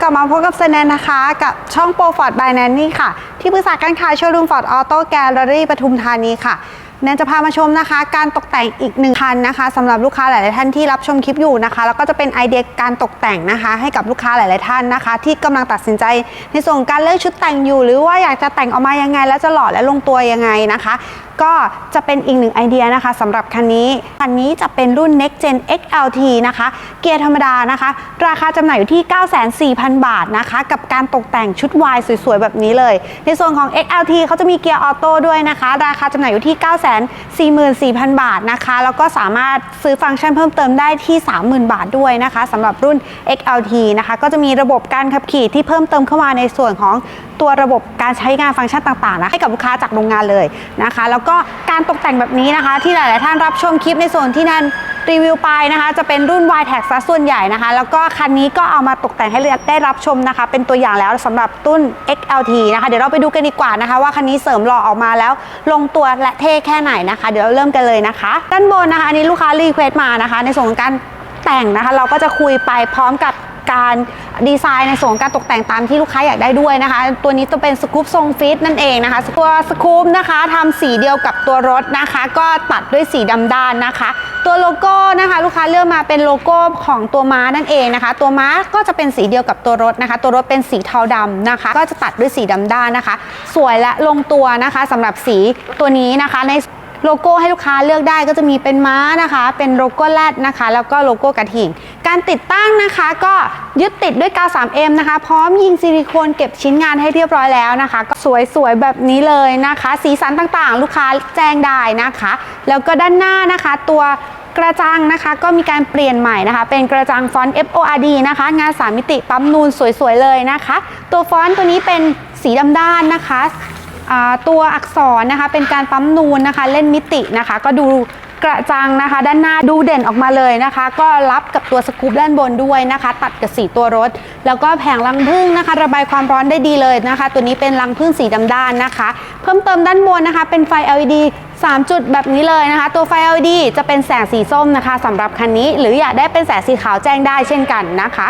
กลับมาพบกับเซนแนนนะคะ กับช่องโปรฟอร์ดบายแนนนี่ค่ะ ที่ปรึกษาการขายโชว์รูมฟอร์ดออโต้แกลเลอรี่ปทุมธานีค่ะแนนจะพามาชมนะคะ การตกแต่งอีกหนึ่งคันนะคะสำหรับลูกค้าหลายๆท่านที่รับชมคลิปอยู่นะคะ แล้วก็จะเป็นไอเดียการตกแต่งนะคะ ให้กับลูกค้าหลาย ๆ ท่านนะคะ ที่กำลังตัดสินใจในส่วนของการเลือกชุดแต่งอยู่ หรือว่าอยากจะแต่งออกมายังไง แล้วจะหล่อและลงตัวยังไงนะคะ ก็จะเป็นอีกหนึ่งไอเดียนะคะสำหรับคันนี้ คันนี้จะเป็นรุ่น Next Gen XLT นะคะ เกียร์ธรรมดานะคะ ราคาจำหน่ายอยู่ที่ 94,000 บาทนะคะ กับการตกแต่งชุดวายสวยๆ แบบนี้เลย ในส่วนของ XLT เขาจะมีเกียร์ออโต้ด้วยนะคะ ราคาจำหน่ายอยู่ที่ 944,000 บาทนะคะ แล้วก็สามารถซื้อฟังก์ชันเพิ่มเติมได้ที่ 30,000 บาทด้วยนะคะสำหรับรุ่น XLT นะคะ ก็จะมีระบบการขับขี่ที่เพิ่มเติมเข้ามาในส่วนของ ตัวระบบการใช้งานฟังก์ชันต่างๆนะให้กับลูกค้าจากโรงงานเลยนะคะ แล้วก็การตกแต่งแบบนี้นะคะ ที่หลาย ๆ ท่านรับชมคลิปในส่วนที่นั่นรีวิวไปนะคะ จะเป็นรุ่น y t a g ซะส่วนใหญ่นะคะ แล้วก็คันนี้ก็เอามาตกแต่งให้ได้รับชมนะคะ เป็นตัวอย่างแล้วสำหรับตุ้น XLT นะคะ เดี๋ยวเราไปดูกันดีกว่านะคะ ว่าคันนี้เสริมหล่อออกมาแล้ว ลงตัวและเท่แค่ไหนนะคะ เดี๋ยวเราเริ่มกันเลยนะคะด้านบนนะคะอันนี้ลูกค้ารีเควสมานะคะ ในส่วนของการแต่งนะคะ เราก็จะคุยไปพร้อมกับ การดีไซน์ในส่วนการตกแต่งตามที่ลูกค้าอยากได้ด้วยนะคะ ตัวนี้จะเป็นสกู๊ปทรงฟิตนั่นเองนะคะ ตัวสกู๊ปนะคะทำสีเดียวกับตัวรถนะคะ ก็ตัดด้วยสีดำด้านนะคะ ตัวโลโก้นะคะ ลูกค้าเลือกมาเป็นโลโก้ของตัวม้านั่นเองนะคะ ตัวม้าก็จะเป็นสีเดียวกับตัวรถนะคะ ตัวรถเป็นสีเทาดำนะคะ ก็จะตัดด้วยสีดำด้านนะคะ สวยและลงตัวนะคะสำหรับสีตัวนี้นะคะใน โลโก้ให้ลูกค้าเลือกได้ก็จะมีเป็นม้านะคะ เป็นโลโก้แรดนะคะ แล้วก็โลโก้กระถิ่ง การติดตั้งนะคะก็ยึดติดด้วยกาว 3M นะคะ พร้อมยิงซิลิโคนเก็บชิ้นงานให้เรียบร้อยแล้วนะคะ ก็สวยๆ แบบนี้เลยนะคะ สีสันต่างๆ ลูกค้าแจ้งได้นะคะ แล้วก็ด้านหน้านะคะตัวกระจังนะคะก็มีการเปลี่ยนใหม่นะคะ เป็นกระจังฟอนต์ FORD นะคะ งาน 3 มิติปั๊มนูนสวยๆเลยนะคะ ตัวฟอนต์ตัวนี้เป็นสีดำด้านนะคะ ตัวอักษรนะคะเป็นการปั๊มนูนนะคะ เล่นมิตินะคะ ก็ดูกระจังนะคะ ด้านหน้าดูเด่นออกมาเลยนะคะ ก็รับกับตัวสกู๊ปด้านบนด้วยนะคะ ตัดกับสีตัวรถ แล้วก็แผงรังผึ้งนะคะ ระบายความร้อนได้ดีเลยนะคะ ตัวนี้เป็นรังผึ้งสีดำด้านนะคะ เพิ่มเติมด้านบนนะคะ เป็นไฟ LED 3 จุดแบบนี้เลยนะคะ ตัวไฟ LED จะเป็นแสงสีส้มนะคะสำหรับคันนี้ หรืออยากได้เป็นแสงสีขาวแจ้งได้เช่นกันนะคะ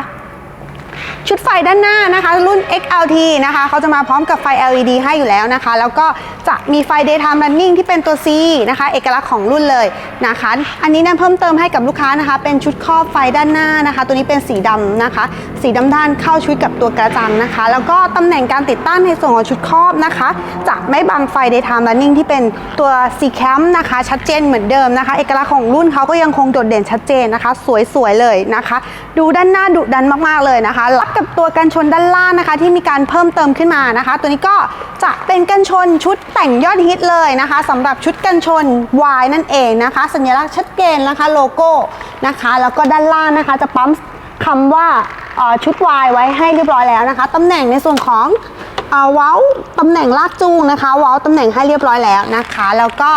ชุดไฟด้านหน้านะคะ รุ่น XLT นะคะเขาจะมาพร้อมกับไฟ LED ให้อยู่แล้วนะคะ แล้วก็จะมีไฟ daytime running ที่เป็นตัว C นะคะ เอกลักษณ์ของรุ่นเลยนะคะ อันนี้เนี่ยเพิ่มเติมให้กับลูกค้านะคะ เป็นชุดครอบไฟด้านหน้านะคะ ตัวนี้เป็นสีดำนะคะ สีดำด้านเข้าชุดกับตัวกระจังนะคะ แล้วก็ตำแหน่งการติดตั้งในส่วนของชุดครอบนะคะจะไม่บังไฟ daytime running ที่เป็นตัว C cam นะคะ ชัดเจนเหมือนเดิมนะคะ เอกลักษณ์ของรุ่นเขาก็ยังคงโดดเด่นชัดเจนนะคะ สวยๆเลยนะคะ ดูด้านหน้าดุดันมากๆเลยนะคะรับกับตัวกันชนด้านล่างนะคะ ที่มีการเพิ่มเติมขึ้นมานะคะ ตัวนี้ก็จะเป็นกันชนชุดแต่งยอดฮิตเลยนะคะสำหรับชุดกันชน Y นั่นเองนะคะ สัญลักษณ์ชัดเจนนะคะโลโก้นะคะ แล้วก็ด้านล่างนะคะจะปั๊มคำว่าชุด Y ไว้ให้เรียบร้อยแล้วนะคะตำแหน่งในส่วนของเอ่อเว้าตำแหน่งลากจูงนะคะ เว้าตำแหน่งให้เรียบร้อยแล้วนะคะ แล้วก็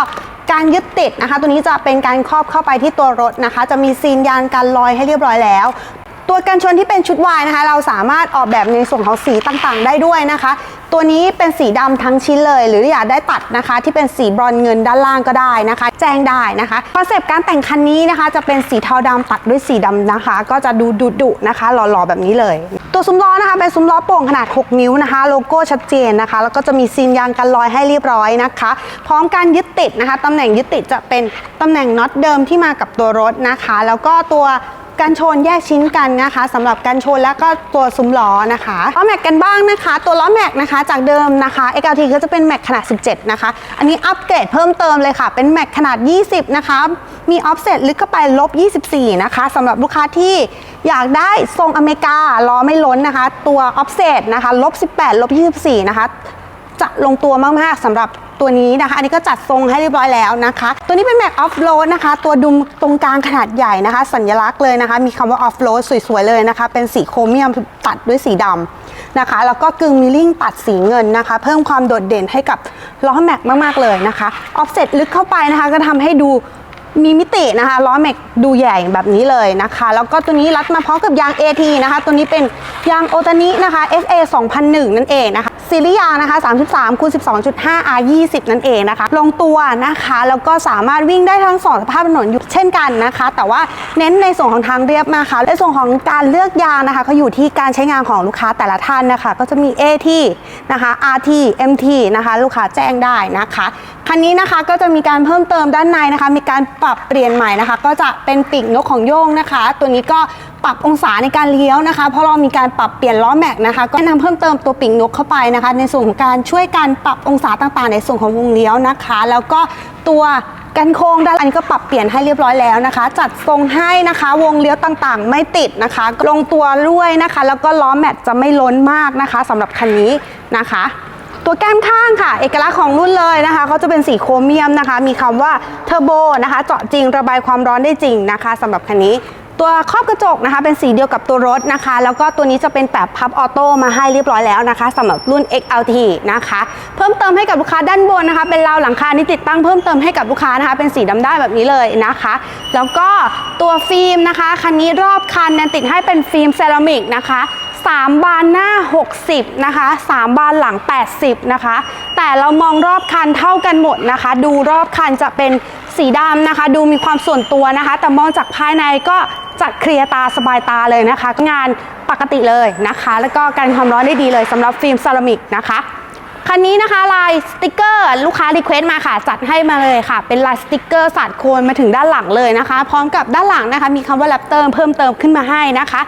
การยึดติดนะคะ ตัวนี้จะเป็นการครอบเข้าไปที่ตัวรถนะคะ จะมีซีนยานการลอยให้เรียบร้อยแล้ว ตัวกันชนที่เป็นชุดวายนะคะ เราสามารถออกแบบในส่วนของสีต่างๆ ได้ด้วยนะคะ ตัวนี้เป็นสีดำทั้งชิ้นเลย หรืออยากได้ตัดนะคะ ที่เป็นสีบรอนเงินด้านล่างก็ได้นะคะ แจ้งได้นะคะคอนเซปต์การแต่งคันนี้นะคะ จะเป็นสีเทาดำตัดด้วยสีดำนะคะ ก็จะดูดุดุนะคะหล่อๆแบบนี้เลย ตัวซุ้มล้อนะคะเป็นซุ้มล้อโป่งขนาด 6 นิ้วนะคะ โลโก้ชัดเจนนะคะ แล้วก็จะมีซีนยางกันรอยให้เรียบร้อยนะคะ พร้อมการยึดติดนะคะตำแหน่งยึดติดจะเป็นตำแหน่งน็อตเดิมที่มากับตัวรถนะคะ แล้วก็ตัว กันชนแยกชิ้นกันนะคะสำหรับกันชนแล้วก็ตัวซุ้มล้อนะคะล้อแม็กกันบ้างนะคะ ตัวล้อแม็กนะคะจากเดิมนะคะ XLT ก็จะเป็นแม็กขนาด 17 นะคะ อันนี้อัปเกรดเพิ่มเติมเลยค่ะ เป็นแม็กขนาด 20 นะคะ มีออฟเซตลึกเข้าไปลบ 24 นะคะสำหรับลูกค้าที่อยากได้ทรงอเมริกาล้อไม่ล้นนะคะ ตัวออฟเซตนะคะลบ 18 ลบ 24 นะคะ จะลงตัวมาก ๆสำหรับ ตัวนี้นะคะ อันนี้ก็จัดทรงให้เรียบร้อยแล้วนะคะ ตัวนี้เป็นแม็กออฟโรดนะคะ ตัวดุมตรงกลางขนาดใหญ่นะคะ สัญลักษณ์เลยนะคะ มีคำว่าออฟโรดสวยๆเลยนะคะ เป็นสีโครเมียมตัดด้วยสีดำนะคะ แล้วก็กึ่งมิลลิ่งตัดสีเงินนะคะ เพิ่มความโดดเด่นให้กับล้อแม็กมากๆเลยนะคะ ออฟเซตลึกเข้าไปนะคะ ก็ทำให้ดู มีมิตินะคะล้อแม็กดูใหญ่แบบนี้เลยนะคะ แล้วก็ตัวนี้รัดมาพร้อมกับยาง AT นะคะ ตัวนี้เป็นยางโอตานินะคะ FA 2001 นั่นเองนะคะซีรีส์ยางนะคะ 33คูณ12.5 R 20นั่นเองนะคะ ลงตัวนะคะ แล้วก็สามารถวิ่งได้ทั้งสองสภาพถนนอยู่เช่นกันนะคะ แต่ว่าเน้นในส่วนของทางเรียบนะคะในส่วนของการเลือกยางนะคะเขาอยู่ที่การใช้งานของลูกค้าแต่ละท่านนะคะ ก็จะมี AT นะคะ RT MT นะคะ ลูกค้าแจ้งได้นะคะ คันนี้นะคะก็จะมีการเพิ่มเติมด้านในนะคะ มีการปรับเปลี่ยนใหม่นะคะ ก็จะเป็นปีกนกของโยงนะคะ ตัวนี้ก็ปรับองศาในการเลี้ยวนะคะ เพราะเรามีการปรับเปลี่ยนล้อแม็กนะคะ ก็แนะนำเพิ่มเติมตัวปีกนกเข้าไปนะคะ ในส่วนของการช่วยการปรับองศาต่างๆ ในส่วนของวงเลี้ยวนะคะ แล้วก็ตัวกันโค้งด้านอันนี้ก็ปรับเปลี่ยนให้เรียบร้อยแล้วนะคะ จัดทรงให้นะคะ วงเลี้ยวต่างๆ ไม่ติดนะคะลงตัวด้วยนะคะ แล้วก็ล้อแม็กจะไม่ล้นมากนะคะสำหรับคันนี้นะคะ ตัวแก้มข้างค่ะ เอกลักษณ์ของรุ่นเลยนะคะเขาจะเป็นสีโครเมียมนะคะ มีคำว่าเทอร์โบนะคะเจาะจริงระบายความร้อนได้จริงนะคะสำหรับคันนี้ตัวครอบกระจกนะคะเป็นสีเดียวกับตัวรถนะคะ แล้วก็ตัวนี้จะเป็นแบบพับออโต้มาให้เรียบร้อยแล้วนะคะสำหรับรุ่น XLT นะคะ เพิ่มเติมให้กับลูกค้าด้านบนนะคะ เป็นราวหลังคาที่ติดตั้งเพิ่มเติมให้กับลูกค้านะคะ เป็นสีดำได้แบบนี้เลยนะคะ แล้วก็ตัวฟิล์มนะคะคันนี้รอบคันเนี่ยติดให้เป็นฟิล์มเซรามิกนะคะ 3 บานหน้า 60 นะคะ 3 บานหลัง 80 นะคะ แต่เรามองรอบคันเท่ากันหมดนะคะ ดูรอบคันจะเป็นสีดำนะคะ ดูมีความส่วนตัวนะคะ แต่มองจากภายในก็จะเคลียร์ตาสบายตาเลยนะคะ งานปกติเลยนะคะ แล้วก็การความร้อนได้ดีเลยสำหรับฟิล์มเซรามิกนะคะ คันนี้นะคะลายสติกเกอร์ลูกค้ารีเควสต์มาค่ะ จัดให้มาเลยค่ะ เป็นลายสติกเกอร์สาดโคนมาถึงด้านหลังเลยนะคะ พร้อมกับด้านหลังนะคะ มีคำว่าแรปเตอร์เพิ่มเติมขึ้นมาให้นะคะ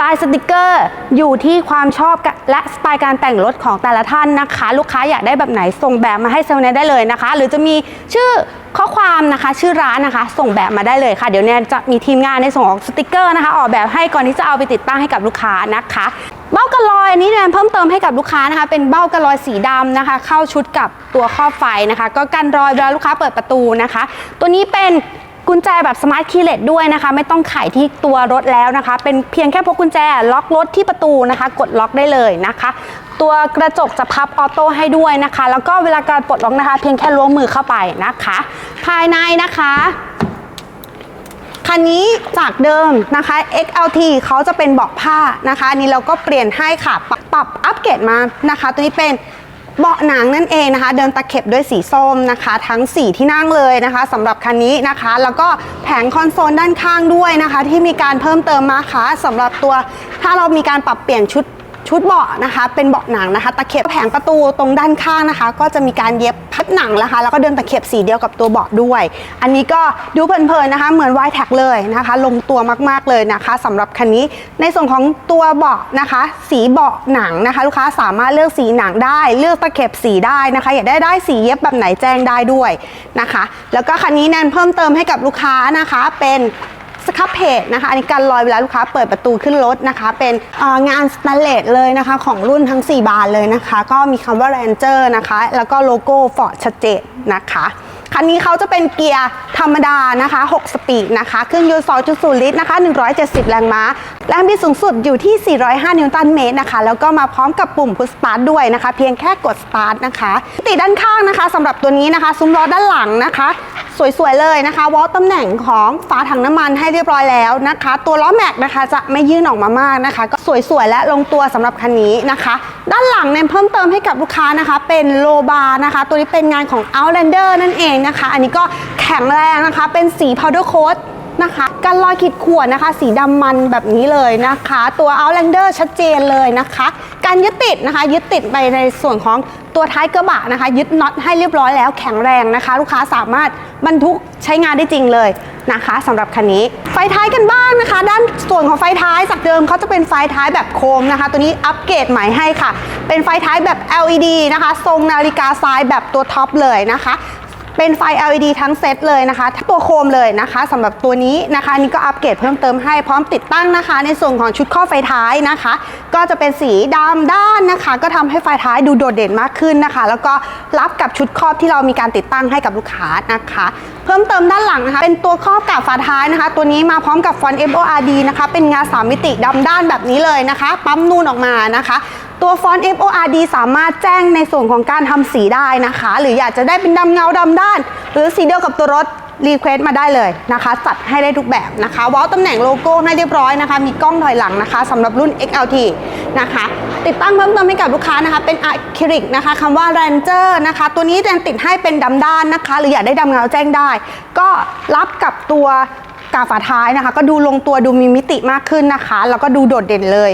ลายสติกเกอร์อยู่ที่ความชอบและสไตล์การแต่งรถของแต่ละท่านนะคะ ลูกค้าอยากได้แบบไหนส่งแบบมาให้เซลล์แนได้เลยนะคะ หรือจะมีชื่อข้อความนะคะชื่อร้านนะคะ ส่งแบบมาได้เลยค่ะ เดี๋ยวแนนจะมีทีมงานในส่วนของสติกเกอร์นะคะ ออกแบบให้ก่อนที่จะเอาไปติดตั้งให้กับลูกค้านะคะ เบ้ากันลอยอันนี้แนนเพิ่มเติมให้กับลูกค้านะคะ เป็นเบ้ากันลอยสีดำนะคะ เข้าชุดกับตัวครอบไฟนะคะ ก็กันรอยเวลาลูกค้าเปิดประตูนะคะ ตัวนี้เป็นกุญแจแบบสมาร์ทคีย์เลสด้วยนะคะ ไม่ต้องไขที่ตัวรถแล้วนะคะ เป็นเพียงแค่พกกุญแจล็อกรถที่ประตูนะคะ กดล็อกได้เลยนะคะ ตัวกระจกจะพับออโต้ให้ด้วยนะคะ แล้วก็เวลาการปลดล็อกนะคะ เพียงแค่ล้วงมือเข้าไปนะคะ ภายในนะคะ คันนี้จากเดิมนะคะ XLT เขาจะเป็นเบาะผ้านะคะอันนี้เราก็เปลี่ยนให้ค่ะปรับปรับอัปเกรดมานะคะ ตัวนี้เป็นเบาะหนังนั่นเองนะคะ เดินตะเข็บด้วยสีส้มนะคะ ทั้ง 4 ที่นั่งเลยนะคะสำหรับคันนี้นะคะ แล้วก็แผงคอนโซลด้านข้างด้วยนะคะ ที่มีการเพิ่มเติมมาค่ะสำหรับตัวถ้าเรามีการปรับเปลี่ยนชุด ชุดเบาะนะคะ เป็นเบาะหนังนะคะ ตะเข็บแผงประตูตรงด้านข้างนะคะ ก็จะมีการเย็บพับหนังนะคะ แล้วก็เดินตะเข็บสีเดียวกับตัวเบาะด้วย อันนี้ก็ดูเพลินๆนะคะ เหมือนวายแท็กเลยนะคะ ลงตัวมากๆเลยนะคะสำหรับคันนี้ในส่วนของตัวเบาะนะคะ สีเบาะหนังนะคะ ลูกค้าสามารถเลือกสีหนังได้ เลือกตะเข็บสีได้นะคะ อยากได้ได้สีเย็บแบบไหนแจ้งได้ด้วยนะคะ แล้วก็คันนี้แนนเพิ่มเติมให้กับลูกค้านะคะเป็น สครับเพจนะคะ อันนี้การลอยเวลาลูกค้าเปิดประตูขึ้นรถนะคะ เป็นงานสแตนเลสเลยนะคะ ของรุ่นทั้ง 4 บานเลยนะคะ ก็มีคำว่า Ranger นะคะ แล้วก็โลโก้ฟอร์ดชัดเจนนะคะคันนี้เขาจะเป็นเกียร์ธรรมดานะคะ 6 สปีดนะคะ เครื่องยนต์ 2.0 ลิตรนะคะ 170 แรงม้า แรงบิดสูงสุดอยู่ที่ 405 นิวตันเมตรนะคะ แล้วก็มาพร้อมกับปุ่มพุชสตาร์ทด้วยนะคะ เพียงแค่กดสตาร์ทนะคะ ติดด้านข้างนะคะสำหรับตัวนี้นะคะ ซุ้มล้อด้านหลังนะคะ สวยๆเลยนะคะวอลตำแหน่งของฝาถังน้ำมันให้เรียบร้อยแล้วนะคะ ตัวล้อแม็กนะคะจะไม่ยื่นออกมามากนะคะ ก็สวยๆและลงตัวสำหรับคันนี้นะคะ ด้านหลังเนี่ยเพิ่มเติมให้กับลูกค้านะคะ เป็นโลบาร์นะคะ ตัวนี้เป็นงานของ Outlander นั่นเองนะคะ อันนี้ก็แข็งแรงนะคะ เป็นสี powder coat นะคะ การรอยขีดข่วนนะคะ สีดำมันแบบนี้เลยนะคะ ตัว Outlander ชัดเจนเลยนะคะ การยึดติดนะคะ ยึดติดไปในส่วนของตัวท้ายกระบะนะคะ ยึดน็อตให้เรียบร้อยแล้วแข็งแรงนะคะ ลูกค้าสามารถบรรทุกใช้งานได้จริงเลยนะคะสำหรับคันนี้ ไฟท้ายกันบ้างนะคะ ด้านส่วนของไฟท้ายจากเดิมเขาจะเป็นไฟท้ายแบบโคมนะคะ ตัวนี้อัปเกรดใหม่ให้ค่ะ เป็นไฟท้ายแบบ LED นะคะ ทรงนาฬิกาทรายแบบตัวท็อปเลยนะคะ เป็นไฟ LED ทั้งเซตเลยนะคะทั้งตัวโคมเลยนะคะสำหรับตัวนี้นะคะอันนี่ก็อัปเกรดเพิ่มเติมให้พร้อมติดตั้งนะคะ ในส่วนของชุดข้อไฟท้ายนะคะ ก็จะเป็นสีดำด้านนะคะ ก็ทำให้ไฟท้ายดูโดดเด่นมากขึ้นนะคะ แล้วก็รับกับชุดครอบที่เรามีการติดตั้งให้กับลูกค้านะคะ เพิ่มเติมด้านหลังนะคะ เป็นตัวครอบกับฝาท้ายนะคะ ตัวนี้มาพร้อมกับฟอนต์ FORD นะคะเป็นงาสามมิติดำด้านแบบนี้เลยนะคะ ปั๊มนูนออกมานะคะ ตัวฟอนต์ FORD สามารถแจ้งในส่วนของการทำสีได้นะคะ หรืออยากจะได้เป็นดำเงาดำด้าน หรือสีเดียวกับตัวรถรีเควสต์มาได้เลยนะคะจัดให้ได้ทุกแบบนะคะวอลตำแหน่งโลโก้ให้เรียบร้อยนะคะ มีกล้องถอยหลังนะคะสำหรับรุ่น XLT นะคะ ติดตั้งเพิ่มเติมให้กับลูกค้านะคะ เป็นอะคริลิกนะคะคำว่า Ranger นะคะ ตัวนี้แจนติดให้เป็นดำด้านนะคะ หรืออยากได้ดำเงาแจ้งได้ ก็รับกับตัวกาฝาท้ายนะคะ ก็ดูลงตัวดูมีมิติมากขึ้นนะคะ แล้วก็ดูโดดเด่นเลย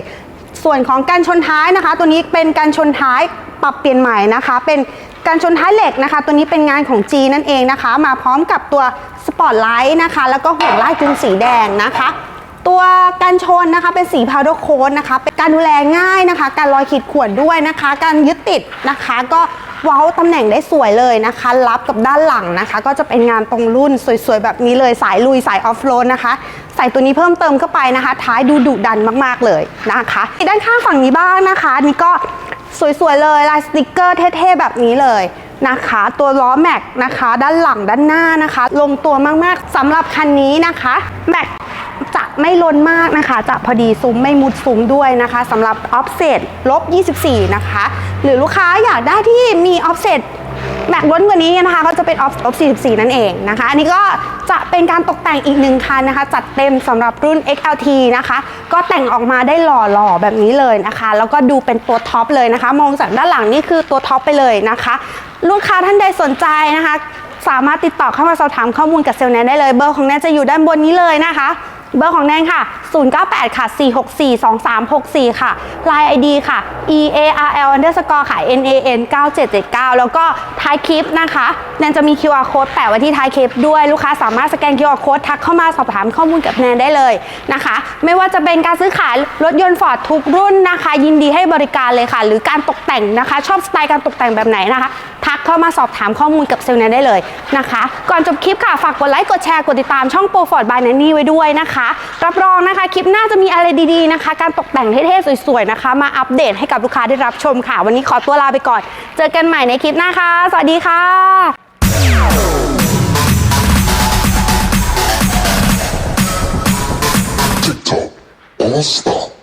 ส่วนของการชนท้ายนะคะ ตัวนี้เป็นการชนท้ายปรับเปลี่ยนใหม่นะคะ เป็นการชนท้ายเหล็กนะคะ ตัวนี้เป็นงานของจีนั่นเองนะคะ มาพร้อมกับตัวสปอตไลท์นะคะ แล้วก็ห่วงลายจุนสีแดงนะคะ ตัวการชนนะคะเป็นสีพาวเดอร์โค้ดนะคะ เป็นการดูแลง่ายนะคะ การรอยขีดข่วนด้วยนะคะ การยึดติดนะคะก็ เว้าตำแหน่งได้สวยเลยนะคะ รับกับด้านหลังนะคะ ก็จะเป็นงานตรงรุ่นสวยๆ แบบนี้เลยสายลุยสายออฟโรดนะคะ ใส่ตัวนี้เพิ่มเติมเข้าไปนะคะ ท้ายดูดุดันมากๆเลยนะคะ ด้านข้างฝั่งนี้บ้างนะคะนี่ก็สวยๆเลยลายสติกเกอร์เท่ๆแบบนี้เลยนะคะ ตัวล้อแม็กนะคะ ด้านหลังด้านหน้านะคะ ลงตัวมากๆสำหรับคันนี้นะคะแม็ก จะไม่ล้นมากนะคะ จะพอดีซุ้มไม่มุดซุ้มด้วยนะคะสำหรับ offset ลบ 24 นะคะ หรือลูกค้าอยากได้ที่มี offset แม็กล้นกว่านี้นะคะ ก็จะเป็น off ลบ44 นั่นเองนะคะ อันนี้ก็จะเป็นการตกแต่งอีกหนึ่งคันนะคะ จัดเต็มสำหรับรุ่น XLT นะคะ ก็แต่งออกมาได้หล่อๆแบบนี้เลยนะคะ แล้วก็ดูเป็นตัวท็อปเลยนะคะ มองจากด้านหลังนี่คือตัวท็อปไปเลยนะคะ ลูกค้าท่านใดสนใจนะคะ สามารถติดต่อเข้ามาสอบถามข้อมูลกับเซลล์แนนได้เลย เบอร์ของแนนจะอยู่ด้านบนนี้เลยนะคะ เบอร์ของแนนค่ะ098 ค่ะ 464 2364 ค่ะ Line ID ค่ะ e a r l underscore ค่ะ n a n 9779 แล้วก็ท้ายคลิปนะคะแนนจะมี QR code แปะไว้ที่ท้ายคลิปด้วยลูกค้าสามารถสแกน QR code ทักเข้ามาสอบถามข้อมูลกับแนนได้เลยนะคะ ไม่ว่าจะเป็นการซื้อขายรถยนต์ฟอร์ดทุกรุ่นนะคะ ยินดีให้บริการเลยค่ะ หรือการตกแต่งนะคะ ชอบสไตล์การตกแต่งแบบไหนนะคะ ทักเข้ามาสอบถามข้อมูลกับเซลล์แนนได้เลยนะคะ ก่อนจบคลิปค่ะฝากกดไลค์กดแชร์กดติดตามช่องโปรฟอร์ดบายแนนนี่ไว้ด้วยนะคะ รับรองนะคะคลิปหน้าจะมีอะไรดีๆนะคะ การตกแต่งเท่ๆสวยๆนะคะ มาอัปเดตให้กับลูกค้าได้รับชมค่ะ วันนี้ขอตัวลาไปก่อน เจอกันใหม่ในคลิปหน้าค่ะ สวัสดีค่ะ TikTok, all star.